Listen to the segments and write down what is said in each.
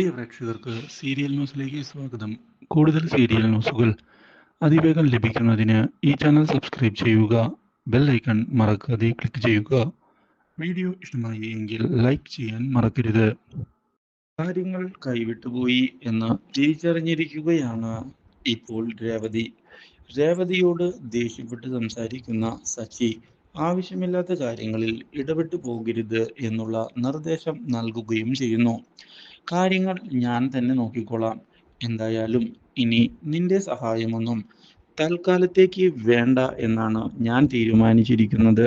പ്രിയ പ്രേക്ഷകർക്ക് സീരിയൽ ന്യൂസിലേക്ക് സ്വാഗതം. കൂടുതൽ സീരിയൽ ന്യൂസുകൾ അതിവേഗം ലഭിക്കുന്നതിന് ഈ ചാനൽ സബ്സ്ക്രൈബ് ചെയ്യുക ബെൽ ഐക്കൺ മറക്കാതെ ക്ലിക്ക് ചെയ്യുക. വീഡിയോ ഇഷ്ടമായി എങ്കിൽ ലൈക്ക് ചെയ്യാൻ മറക്കരുത്. കാര്യങ്ങൾ കൈവിട്ടുപോയി എന്ന് തിരിച്ചറിഞ്ഞിരിക്കുകയാണ് ഇപ്പോൾ രേവതി. രേവതിയോട് ദേഷ്യപ്പെട്ട് സംസാരിക്കുന്ന സച്ചി. ആവശ്യമില്ലാത്ത കാര്യങ്ങളിൽ ഇടപെട്ടു പോകരുത് എന്നുള്ള നിർദ്ദേശം നൽകുകയും ചെയ്യുന്നു. കാര്യങ്ങൾ ഞാൻ തന്നെ നോക്കിക്കോളാം. എന്തായാലും ഇനി നിന്റെ സഹായമൊന്നും തൽക്കാലത്തേക്ക് വേണ്ട എന്നാണ് ഞാൻ തീരുമാനിച്ചിരിക്കുന്നത്.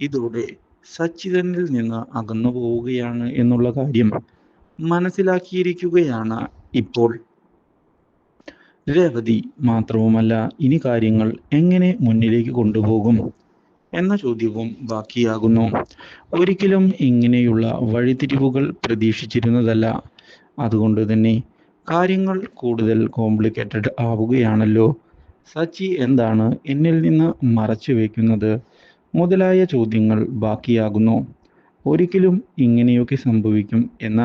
ഇതോടെ സച്ചിതനിൽ നിന്ന് അകന്നു പോവുകയാണ് എന്നുള്ള കാര്യം മനസ്സിലാക്കിയിരിക്കുകയാണ് ഇപ്പോൾ. രേവതി മാത്രവുമല്ല ഇനി കാര്യങ്ങൾ എങ്ങനെ മുന്നിലേക്ക് കൊണ്ടുപോകും? എന്ന ചോദ്യവും ബാക്കിയാകുന്നു. ഒരിക്കലും ഇങ്ങനെയുള്ള വഴിത്തിരിവുകൾ പ്രതീക്ഷിച്ചിരുന്നതല്ല. അതുകൊണ്ട് തന്നെ കാര്യങ്ങൾ കൂടുതൽ കോംപ്ലിക്കേറ്റഡ് ആവുകയാണല്ലോ. സച്ചി എന്താണ് എന്നിൽ നിന്ന് മറച്ചു വയ്ക്കുന്നത് മുതലായ ചോദ്യങ്ങൾ ബാക്കിയാകുന്നു. ഒരിക്കലും ഇങ്ങനെയൊക്കെ സംഭവിക്കും എന്ന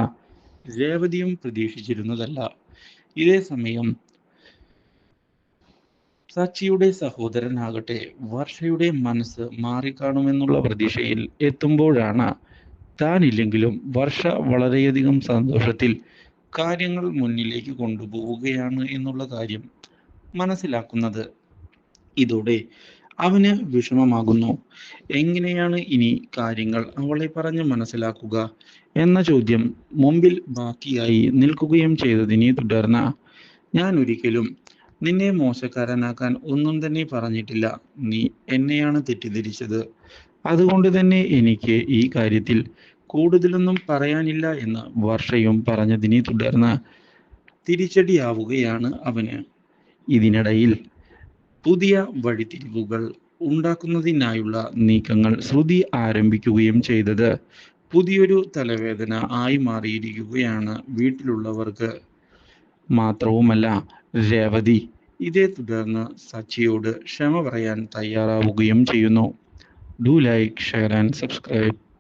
രേവതിയും പ്രതീക്ഷിച്ചിരുന്നതല്ല. ഇതേ സമയം സച്ചിയുടെ സഹോദരനാകട്ടെ വർഷയുടെ മനസ്സ് മാറിക്കാണുമെന്നുള്ള പ്രതീക്ഷയിൽ എത്തുമ്പോഴാണ് താനില്ലെങ്കിലും വർഷ വളരെയധികം സന്തോഷത്തിൽ കാര്യങ്ങൾ മുന്നിലേക്ക് കൊണ്ടുപോവുകയാണ് എന്നുള്ള കാര്യം മനസ്സിലാക്കുന്നത്. ഇതോടെ അവന് വിഷമമാകുന്നു. എങ്ങനെയാണ് ഇനി കാര്യങ്ങൾ അവളെ പറഞ്ഞ് മനസ്സിലാക്കുക എന്ന ചോദ്യം മുമ്പിൽ ബാക്കിയായി നിൽക്കുകയും ചെയ്തതിനെ തുടർന്ന് ഞാൻ ഒരിക്കലും നിന്നെ മോശക്കാരനാക്കാൻ ഒന്നും തന്നെ പറഞ്ഞിട്ടില്ല. നീ എന്നെയാണ് തെറ്റിദ്ധരിച്ചത്. അതുകൊണ്ട് തന്നെ എനിക്ക് ഈ കാര്യത്തിൽ കൂടുതലൊന്നും പറയാനില്ല എന്ന് വർഷയും പറഞ്ഞതിനെ തുടർന്ന് തിരിച്ചടിയാവുകയാണ് അവന്. ഇതിനിടയിൽ പുതിയ വഴിത്തിരിവുകൾ ഉണ്ടാക്കുന്നതിനായുള്ള നീക്കങ്ങൾ ശ്രുതി ആരംഭിക്കുകയും ചെയ്തത് പുതിയൊരു തലവേദന ആയി മാറിയിരിക്കുകയാണ് വീട്ടിലുള്ളവർക്ക്. മാത്രവുമല്ല രേവതി. ഇതേ തുടർന്ന് സച്ചിയോട് ക്ഷമ പറയാൻ തയ്യാറാവുകയും ചെയ്യുന്നു. Do like share and subscribe